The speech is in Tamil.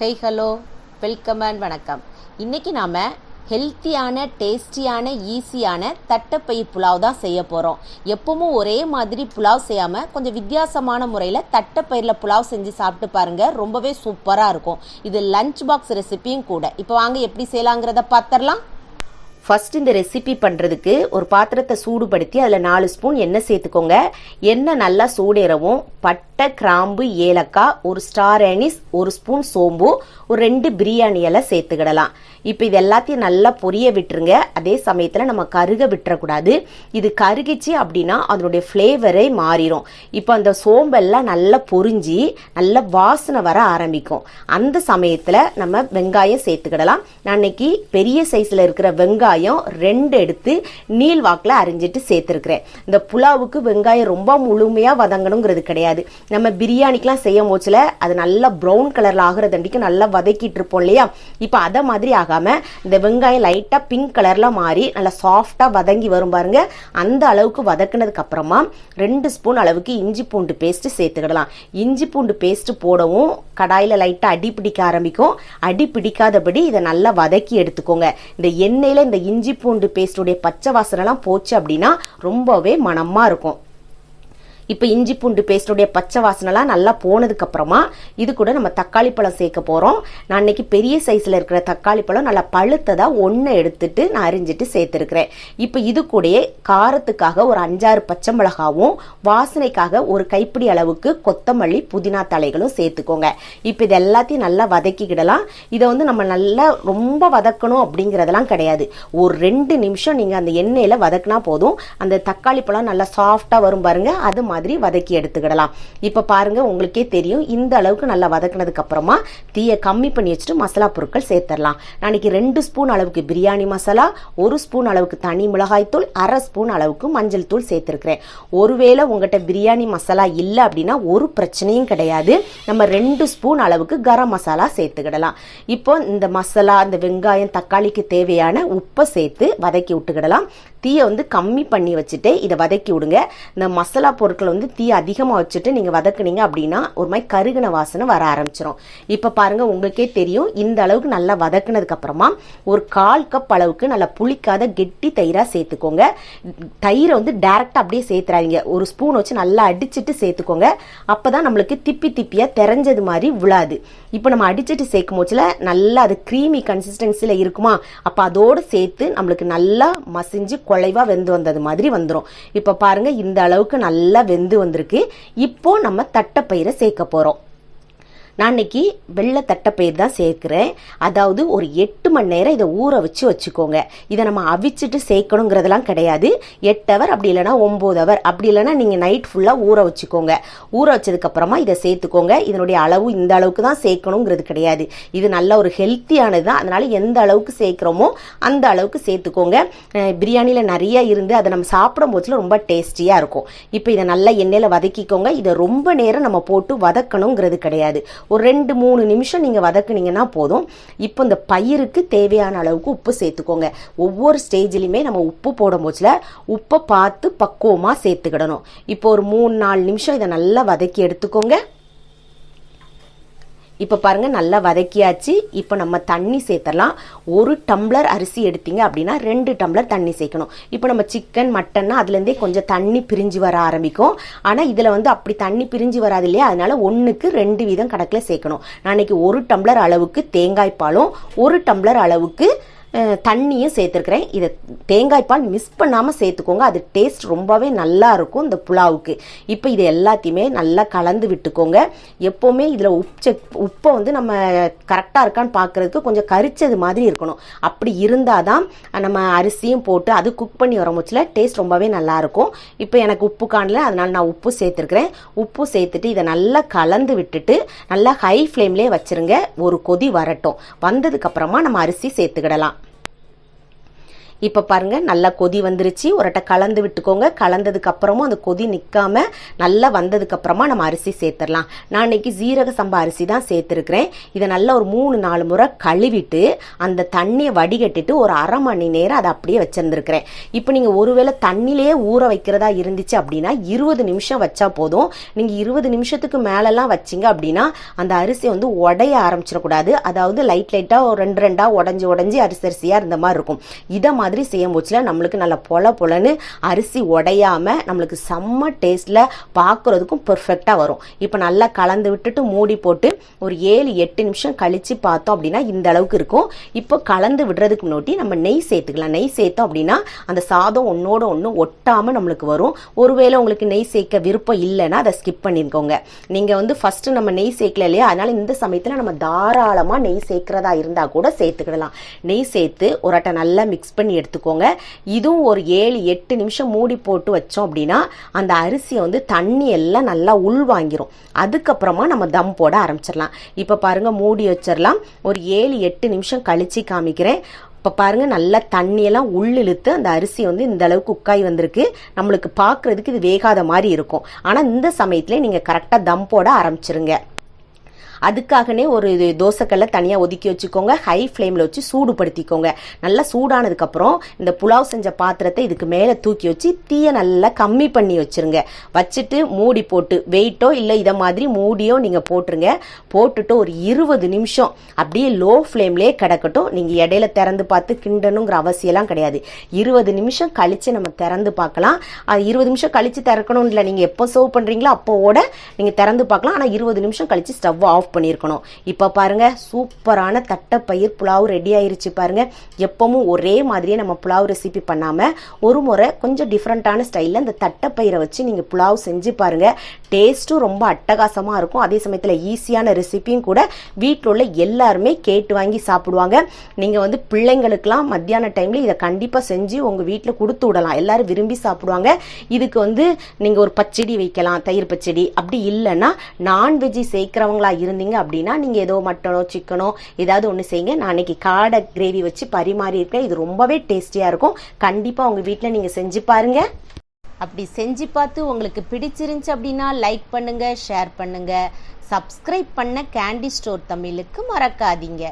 ஹை ஹலோ வெல்கம் அண்ட் வணக்கம். இன்னைக்கு நாம ஹெல்த்தியான டேஸ்டியான ஈஸியான தட்டைப்பயிர் புலாவ் தான் செய்ய போகிறோம் எப்பவும் ஒரே மாதிரி புலாவ் செய்யாமல் கொஞ்சம் வித்தியாசமான முறையில் தட்டைப்பயிரில் புலாவ் செஞ்சு சாப்பிட்டு பாருங்கள் ரொம்பவே சூப்பராக இருக்கும். இது லஞ்ச் பாக்ஸ் ரெசிபியும் கூட. இப்போ வாங்க எப்படி செய்யலாங்கிறத பார்த்துடலாம் ஃபர்ஸ்ட் இந்த ரெசிபி பண்ணுறதுக்கு ஒரு பாத்திரத்தை சூடுபடுத்தி அதில் நாலு ஸ்பூன் எண்ணெய் சேர்த்துக்கோங்க. எண்ணெய் நல்லா சூடேறவும். பட்டை கிராம்பு ஏலக்காய் ஒரு ஸ்டார் அனிஸ் ஒரு ஸ்பூன் சோம்பு ஒரு ரெண்டு பிரியாணி எல்லாம் சேர்த்துக்கிடலாம். இப்போ இது எல்லாத்தையும் நல்லா பொரிய விட்டுருங்க. அதே சமயத்தில் நம்ம கருக விட்டுறக்கூடாது. இது கருகிச்சு அப்படின்னா அதனுடைய ஃப்ளேவரே மாறிடும் இப்போ அந்த சோம்பெல்லாம் நல்லா பொரிஞ்சு நல்ல வாசனை வர ஆரம்பிக்கும். அந்த சமயத்தில் நம்ம வெங்காயம் சேர்த்துக்கிடலாம். நான் இன்னைக்கு பெரிய சைஸில் இருக்கிற வெங்காயம் ரெண்டு எடுத்து நீள் வாக்கில் அரிஞ்சிட்டு சேர்த்துருக்குறேன். இந்த புலாவுக்கு வெங்காயம் ரொம்ப முழுமையாக வதங்கணுங்கிறது கிடையாது. நம்ம பிரியாணிக்கெலாம் செய்யும் போச்சில் அது நல்லா ப்ரௌன் கலரில் ஆகிறதண்டிக்கு நல்லா வதக்கிட்டு இருப்போம் இல்லையா? இப்போ அதை மாதிரி ஆகாமல் இந்த வெங்காயம் லைட்டாக பிங்க் கலரில் மாறி நல்லா சாஃப்டாக வதங்கி வரும் பாருங்க. அந்த அளவுக்கு வதக்குனதுக்கு அப்புறமா ரெண்டு ஸ்பூன் அளவுக்கு இஞ்சி பூண்டு பேஸ்ட்டு சேர்த்துக்கிடலாம். இஞ்சி பூண்டு பேஸ்ட் போடவும் கடாயில் லைட்டாக அடி பிடிக்க ஆரம்பிக்கும். அடி பிடிக்காதபடி இதை நல்லா வதக்கி எடுத்துக்கோங்க. இந்த எண்ணெயில் இந்த இஞ்சி பூண்டு பேஸ்டுடைய பச்சை வாசனைலாம் போச்சு அப்படின்னா ரொம்பவே மனமாக இருக்கும். இப்போ இஞ்சி பூண்டு பேஸ்டுடைய பச்சை வாசனைலாம் நல்லா போனதுக்கு அப்புறமா இது கூட நம்ம தக்காளி பழம் சேர்க்க போகிறோம் நான் இன்னைக்கு பெரிய சைஸில் இருக்கிற தக்காளி பழம் நல்லா பழுத்ததாக ஒன்று எடுத்துட்டு நான் அரிஞ்சிட்டு சேர்த்துருக்கிறேன். இப்போ இது கூடயே காரத்துக்காக ஒரு அஞ்சாறு பச்சை மிளகாவும் வாசனைக்காக ஒரு கைப்பிடி அளவுக்கு கொத்தமல்லி புதினா தலைகளும் சேர்த்துக்கோங்க. இப்போ இது எல்லாத்தையும் நல்லா வதக்கிக்கிடலாம். இதை வந்து நம்ம நல்லா ரொம்ப வதக்கணும் அப்படிங்கிறதெல்லாம் கிடையாது. ஒரு ரெண்டு நிமிஷம் நீங்கள் அந்த எண்ணெயில் வதக்குனா போதும். அந்த தக்காளி பழம் நல்லா சாஃப்டாக வரும் பாருங்கள் அது மாதிரி மாதிரி வதக்கி எடுத்துக்கிடலாம். இப்போ பாருங்க உங்களுக்கே தெரியும் இந்த அளவுக்கு நல்லா வதக்கினதுக்கு அப்புறமா தீயை கம்மி பண்ணி வச்சுட்டு மசாலா பொருட்கள் சேர்த்துடலாம். நாளைக்கு ரெண்டு ஸ்பூன் அளவுக்கு பிரியாணி மசாலா ஒரு ஸ்பூன் அளவுக்கு தனி மிளகாய்த்தூள் அரை ஸ்பூன் அளவுக்கு மஞ்சள் தூள் சேர்த்துருக்கிறேன். ஒருவேளை உங்கள்கிட்ட பிரியாணி மசாலா இல்லை அப்படின்னா ஒரு பிரச்சனையும் கிடையாது. நம்ம ரெண்டு ஸ்பூன் அளவுக்கு கரம் மசாலா சேர்த்துக்கிடலாம். இப்போ இந்த மசாலா இந்த வெங்காயம் தக்காளிக்கு தேவையான உப்பை சேர்த்து வதக்கி விட்டுக்கிடலாம். தீயை வந்து கம்மி பண்ணி வச்சுட்டு இதை வதக்கி விடுங்க. இந்த மசாலா பொருட்களை வந்து தீ அதிகமாக வச்சுட்டு நீங்கள் வதக்குனீங்க அப்படின்னா ஒரு மாதிரி கருகின வாசனை வர ஆரம்பிச்சிடும் இப்போ பாருங்கள் உங்களுக்கே தெரியும் இந்த அளவுக்கு நல்லா வதக்குனதுக்கப்புறமா ஒரு கால் கப் அளவுக்கு நல்லா புளிக்காத கெட்டி தயிராக சேர்த்துக்கோங்க. தயிரை வந்து டேரெக்டாக அப்படியே சேர்த்துறாதீங்க. ஒரு ஸ்பூன் வச்சு நல்லா அடிச்சுட்டு சேர்த்துக்கோங்க. அப்போ தான் நம்மளுக்கு திப்பி திப்பியாக தெரிஞ்சது மாதிரி விழாது இப்போ நம்ம அடிச்சுட்டு சேர்க்கும் போச்சில் நல்லா அது க்ரீமி கன்சிஸ்டன்சியில் இருக்குமா? அப்போ அதோடு சேர்த்து நம்மளுக்கு நல்லா மசிஞ்சு குழைவா வெந்து வந்தது மாதிரி வந்துடும் இப்போ பாருங்க இந்த அளவுக்கு நல்லா வெந்து வந்திருக்கு. இப்போ நம்ம தட்டைப்பயிரை சேர்க்க போகிறோம் நான் இன்னைக்கு வெள்ளை தட்டைப்பயிர் தான் சேர்க்குறேன். அதாவது ஒரு எட்டு மணி நேரம் இதை ஊற வச்சு வச்சுக்கோங்க. இதை நம்ம அவிச்சிட்டு சேர்க்கணுங்கிறதெல்லாம் கிடையாது. எட்டு ஹவர் அப்படி இல்லைன்னா ஒம்பது ஹவர் அப்படி இல்லைன்னா நீங்கள் நைட் ஃபுல்லாக ஊற வச்சுக்கோங்க. ஊற வச்சதுக்கப்புறமா இதை சேர்த்துக்கோங்க. இதனுடைய அளவு இந்த அளவுக்கு தான் சேர்க்கணுங்கிறது கிடையாது. இது நல்ல ஒரு ஹெல்த்தியானது தான். அதனால் எந்த அளவுக்கு சேர்க்குறோமோ அந்த அளவுக்கு சேர்த்துக்கோங்க. பிரியாணியில் நிறைய இருந்து அதை நம்ம சாப்பிடும் போதில் ரொம்ப டேஸ்டியாக இருக்கும். இப்போ இதை நல்லா எண்ணெயில் வதக்கிக்கோங்க. இதை ரொம்ப நேரம் நம்ம போட்டு வதக்கணுங்கிறது கிடையாது. ஒரு ரெண்டு மூணு நிமிஷம் நீங்கள் வதக்குனீங்கன்னா போதும். இப்போ இந்த பயிருக்கு தேவையான அளவுக்கு உப்பு சேர்த்துக்கோங்க. ஒவ்வொரு ஸ்டேஜ்லையுமே நம்ம உப்பு போடும் போச்சுல உப்பை பார்த்து பக்குவமாக சேர்த்துக்கிடணும். இப்போ ஒரு மூணு நாலு நிமிஷம் இதை நல்லா வதக்கி எடுத்துக்கோங்க. இப்போ பாருங்கள் நல்லா வதக்கியாச்சு. இப்போ நம்ம தண்ணி சேர்த்தலாம் ஒரு டம்ளர் அரிசி எடுத்தீங்க அப்படின்னா ரெண்டு டம்ளர் தண்ணி சேர்க்கணும். இப்போ நம்ம சிக்கன் மட்டன்னா அதுலேருந்தே கொஞ்சம் தண்ணி பிரிஞ்சு வர ஆரம்பிக்கும். ஆனால் இதில் வந்து அப்படி தண்ணி பிரிஞ்சு வராது இல்லையா? அதனால ஒன்றுக்கு ரெண்டு வீதம் கணக்கில் சேர்க்கணும். நான் இன்னைக்கு ஒரு டம்ளர் அளவுக்கு தேங்காய் பாலும் ஒரு டம்ளர் அளவுக்கு தண்ணியும் சேர்த்துருக்கிறேன். இதை தேங்காய் பால் மிஸ் பண்ணாமல் சேர்த்துக்கோங்க. அது டேஸ்ட் ரொம்பவே நல்லா இருக்கும் இந்த புலாவுக்கு. இப்போ இது எல்லாத்தையுமே நல்லா கலந்து விட்டுக்கோங்க. எப்போவுமே இதில் உப்பு செக் உப்பை வந்து நம்ம கரெக்டாக இருக்கான்னு பார்க்குறதுக்கு கொஞ்சம் கரிச்சது மாதிரி இருக்கணும். அப்படி இருந்தால் தான் நம்ம அரிசியும் போட்டு அது குக் பண்ணி வர முச்சில் டேஸ்ட் ரொம்பவே நல்லாயிருக்கும் இப்போ எனக்கு உப்பு காணல அதனால் நான் உப்பு சேர்த்துருக்கிறேன். உப்பு சேர்த்துட்டு இதை நல்லா கலந்து விட்டுட்டு நல்லா ஹை ஃப்ளேம்லேயே வச்சிருங்க. ஒரு கொதி வரட்டும். வந்ததுக்கு அப்புறமா நம்ம அரிசி சேர்த்துக்கிடலாம். இப்போ பாருங்கள் நல்லா கொதி வந்துருச்சு. ஒருட்ட கலந்து விட்டுக்கோங்க. கலந்ததுக்கு அப்புறமும் அந்த கொதி நிற்காம நல்லா வந்ததுக்கு அப்புறமா நம்ம அரிசி சேர்த்துடலாம். நான் இன்னைக்கு ஜீரக சம்பா அரிசி தான் சேர்த்துருக்கிறேன். இதை நல்லா ஒரு மூணு நாலு முறை கழுவிட்டு அந்த தண்ணியை வடிகட்டிட்டு ஒரு அரை மணி நேரம் அதை அப்படியே வச்சிருந்துருக்கிறேன். இப்போ நீங்கள் ஒருவேளை தண்ணிலேயே ஊற வைக்கிறதா இருந்துச்சு அப்படின்னா இருபது நிமிஷம் வச்சா போதும். நீங்கள் இருபது நிமிஷத்துக்கு மேலெல்லாம் வச்சிங்க அப்படின்னா அந்த அரிசி வந்து உடைய ஆரம்பிச்சிடக்கூடாது. அதாவது லைட் லைட்டாக ஒரு ரெண்டு ரெண்டாக உடஞ்சி உடஞ்சி அரிசி அரிசியாக இருந்த மாதிரி இருக்கும். இதை மாதிரி செய்யும் போச்சுல நம்மளுக்கு நல்லா பொல பொலன்னு அரிசி உடையாமல் நம்மளுக்கு செம்ம டேஸ்ட்டில் பார்க்குறதுக்கும் பெர்ஃபெக்டாக வரும். இப்போ நல்லா கலந்து விட்டுட்டு மூடி போட்டு ஒரு ஏழு எட்டு நிமிஷம் கழித்து பார்த்தோம் அப்படின்னா இந்த அளவுக்கு இருக்கும். இப்போ கலந்து விடுறதுக்கு முன்னாடி நம்ம நெய் சேர்த்துக்கலாம். நெய் சேர்த்தோம் அப்படின்னா அந்த சாதம் ஒன்றோட ஒன்று ஒட்டாமல் நம்மளுக்கு வரும். ஒருவேளை உங்களுக்கு நெய் சேர்க்க விருப்பம் இல்லைன்னா அதை ஸ்கிப் பண்ணிருக்கோங்க. நீங்கள் வந்து ஃபஸ்ட்டு நம்ம நெய் சேர்க்கல இல்லையா? அதனால் இந்த சமயத்தில் நம்ம தாராளமாக நெய் சேர்க்கிறதா இருந்தால் கூட சேர்த்துக்கிடலாம். நெய் சேர்த்து ஒரு அட்டை நல்லா மிக்ஸ் பண்ணி எடுத்துக்கோங்க. இதுவும் ஒரு ஏழு எட்டு நிமிஷம் மூடி போட்டு வச்சோம் அப்படின்னா அந்த அரிசியை வந்து தண்ணி எல்லாம் நல்லா உள்வாங்கிரும் அதுக்கப்புறமா நம்ம தம் போட ஆரம்பிச்சிடலாம். இப்போ பாருங்கள் மூடி வச்சிடலாம். ஒரு ஏழு எட்டு நிமிஷம் கழிச்சு காமிக்கிறேன். இப்போ பாருங்கள் நல்லா தண்ணியெல்லாம் உள்ளிழுத்து அந்த அரிசி வந்து இந்த அளவுக்கு உக்காய் வந்திருக்கு. நம்மளுக்கு பார்க்குறதுக்கு இது வேகாத மாதிரி இருக்கும். ஆனால் இந்த சமயத்தில் நீங்கள் கரெக்டாக தம் போட ஆரம்பிச்சிருங்க. அதுக்காகனே ஒரு தோசைக்கல்லை தனியாக ஒதுக்கி வச்சுக்கோங்க. ஹை ஃப்ளேமில் வச்சு சூடுபடுத்திக்கோங்க. நல்லா சூடானதுக்கப்புறம் இந்த புலாவ் செஞ்ச பாத்திரத்தை இதுக்கு மேலே தூக்கி வச்சு தீயை நல்லா கம்மி பண்ணி வச்சிருங்க. வச்சுட்டு மூடி போட்டு வெயிட்டோ இல்லை இதை மாதிரி மூடியோ நீங்கள் போட்டுருங்க. போட்டுட்டு ஒரு இருபது நிமிஷம் அப்படியே லோ ஃப்ளேம்லேயே கிடக்கட்டும். நீங்கள் இடையில திறந்து பார்த்து கிண்டணுங்கிற அவசியம்லாம் கிடையாது. இருபது நிமிஷம் கழித்து நம்ம திறந்து பார்க்கலாம். இருபது நிமிஷம் கழித்து திறக்கணும் இல்லை நீங்கள் எப்போ சர்வ் பண்ணுறீங்களோ அப்போவோட நீங்கள் திறந்து பார்க்கலாம். ஆனால் இருபது நிமிஷம் கழித்து ஸ்டவ் ஆஃப் பண்ணியிருக்கணும். இப்போ பாருங்கள் சூப்பரான தட்டைப்பயிர் புலாவ் ரெடி ஆயிருச்சு பாருங்கள் எப்பவும் ஒரே மாதிரியே நம்ம புலாவ் ரெசிபி பண்ணாமல் ஒரு முறை கொஞ்சம் டிஃப்ரெண்ட்டான ஸ்டைலில் இந்த தட்டைப்பயிரை வச்சு நீங்கள் புலாவ் செஞ்சு பாருங்கள் டேஸ்ட்டும் ரொம்ப அட்டகாசமாக இருக்கும். அதே சமயத்தில் ஈஸியான ரெசிபியும் கூட வீட்டில் உள்ள எல்லாருமே கேட்டு வாங்கி சாப்பிடுவாங்க. நீங்கள் வந்து பிள்ளைங்களுக்கெல்லாம் மத்தியான டைமில் இதை கண்டிப்பாக செஞ்சு உங்கள் வீட்டில் கொடுத்து விடலாம். எல்லாரும் விரும்பி சாப்பிடுவாங்க. இதுக்கு வந்து நீங்கள் ஒரு பச்சடி வைக்கலாம் தயிர் பச்சடி. அப்படி இல்லைன்னா நான்வெஜ்ஜி சேர்க்குறவங்களா இருந்தீங்க அப்படின்னா நீங்கள் ஏதோ மட்டனோ சிக்கனோ ஏதாவது ஒன்று செய்யுங்க. நான் அன்னைக்கு காடை கிரேவி வச்சு பரிமாறி இருக்கேன். இது ரொம்பவே டேஸ்டியாக இருக்கும். கண்டிப்பாக உங்கள் வீட்டில் நீங்கள் செஞ்சு பாருங்க. அப்படி செஞ்சு பார்த்து உங்களுக்கு பிடிச்சிருந்துச்சு அப்படின்னா லைக் பண்ணுங்க ஷேர் பண்ணுங்க. சப்ஸ்கிரைப் பண்ண கேண்டி ஸ்டோர் தமிழுக்கு மறக்காதீங்க.